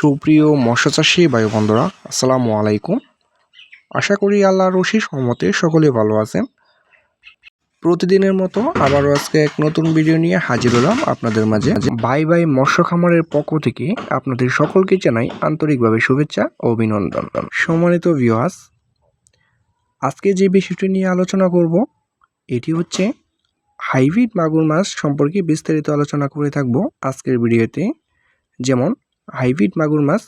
সুপ্রিয় মৎস্য চাষী বায়ু বন্ধুরা আসসালামু আলাইকুম। আশা করি আল্লাহ রশি সহমতে সকলে ভালো আছেন। প্রতিদিনের মতো আবারও আজকে এক নতুন ভিডিও নিয়ে হাজির হলাম আপনাদের মাঝে। বাই বাই মৎস্য খামারের পক্ষ থেকে আপনাদের সকলকে জানাই আন্তরিকভাবে শুভেচ্ছা ও অভিনন্দন। সম্মানিত ভিওয়াস আজকে যে বিষয়টি নিয়ে আলোচনা করব, এটি হচ্ছে হাইব্রিড মাগুর মাছ সম্পর্কে বিস্তারিত আলোচনা করে থাকব আজকের ভিডিওতে। যেমন হাইব্রিড মাগুর মাছ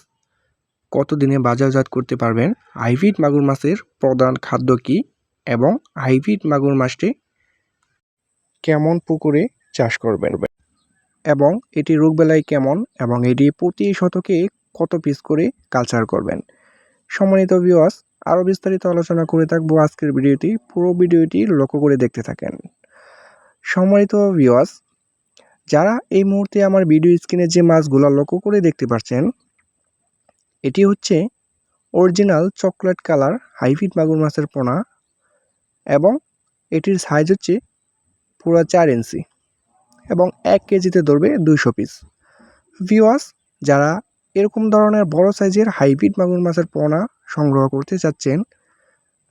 কতদিনে বাজারজাত করতে পারবেন? হাইব্রিড মাগুর মাছের প্রধান খাদ্য কী এবং হাইব্রিড মাগুর মাছটি কেমন পুকুরে চাষ করবেন? এবং এটি রোগবেলায় কেমন এবং এটি প্রতি শতকে কত পিস করে কালচার করবেন? সম্মানিত ভিউয়ার্স আরও বিস্তারিত আলোচনা করে থাকব আজকের ভিডিওটি। পুরো ভিডিওটি লক্ষ্য করে দেখতে থাকেন। সম্মানিত ভিউয়ার্স যারা এই মুহূর্তে আমার ভিডিও স্ক্রিনে যে মাছগুলো লক্ষ্য করে দেখতে পাচ্ছেন এটি হচ্ছে অরিজিনাল চকলেট কালার হাইব্রিড মাগুর মাছের পোনা এবং এটির সাইজ হচ্ছে পুরো চার ইঞ্চি এবং এক কেজিতে ধরবে দুইশো পিস ভিওয়াস যারা এরকম ধরনের বড় সাইজের হাইব্রিড মাগুর মাছের পোনা সংগ্রহ করতে চাচ্ছেন,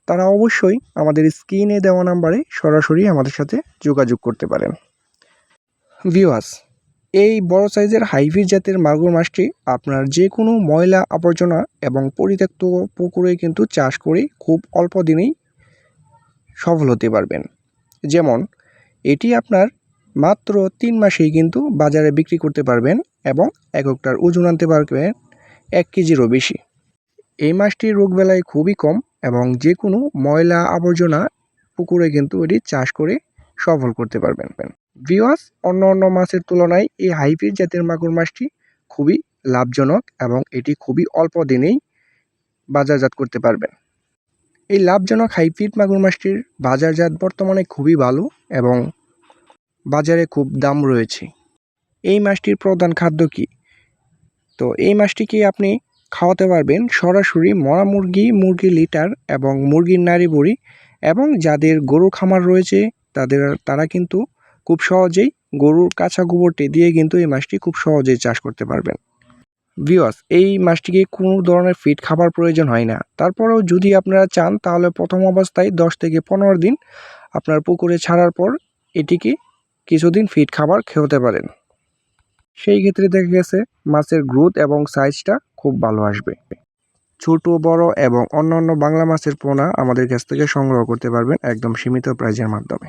তারা অবশ্যই আমাদের স্ক্রিনে দেওয়া নাম্বারে সরাসরি আমাদের সাথে যোগাযোগ করতে পারেন। ভিওয়াস এই বড় সাইজের হাইব্রিড জাতের মাগুর মাছটি আপনার যে কোনো ময়লা আবর্জনা এবং পরিত্যক্ত পুকুরে কিন্তু চাষ করে খুব অল্প দিনেই সফল হতে পারবেন। যেমন, এটি আপনার মাত্র তিন মাসেই কিন্তু বাজারে বিক্রি করতে পারবেন এবং এককটার ওজন আনতে পারবেন এক কেজিরও বেশি। এই মাছটির রোগবেলায় খুবই কম এবং যে কোনো ময়লা আবর্জনা পুকুরে কিন্তু এটি চাষ করে সফল করতে পারবেন। ভিওয়াস অন্য অন্য মাছের তুলনায় এই হাইব্রিড জাতের মাগুর মাছটি খুবই লাভজনক এবং এটি খুবই অল্প দিনেই বাজারজাত করতে পারবেন। এই লাভজনক হাইব্রিড মাগুর মাছটির বাজারজাত বর্তমানে খুবই ভালো এবং বাজারে খুব দাম রয়েছে। এই মাছটির প্রধান খাদ্য কী? তো এই মাছটিকে আপনি খাওয়াতে পারবেন সরাসরি মরা মুরগি মুরগি লিটার এবং মুরগির নাড়ি বড়ি এবং যাদের গরু খামার রয়েছে তাদের, তারা কিন্তু খুব সহজেই গরুর কাঁচা গোবরটি দিয়ে কিন্তু এই মাছটি খুব সহজেই চাষ করতে পারবেন। ভিওয়াস এই মাছটিকে কোনো ধরনের ফিড খাবার প্রয়োজন হয় না। তারপরেও যদি আপনারা চান, তাহলে প্রথম অবস্থায় দশ থেকে পনেরো দিন আপনার পুকুরে ছাড়ার পর এটিকে কিছুদিন ফিড খাবার খেতে পারেন। সেই ক্ষেত্রে দেখা গেছে, মাছের গ্রোথ এবং সাইজটা খুব ভালো আসবে। ছোট, বড় এবং অন্যান্য বাংলা মাছের পোনা আমাদের কাছ থেকে সংগ্রহ করতে পারবেন একদম সীমিত প্রাইজের মাধ্যমে।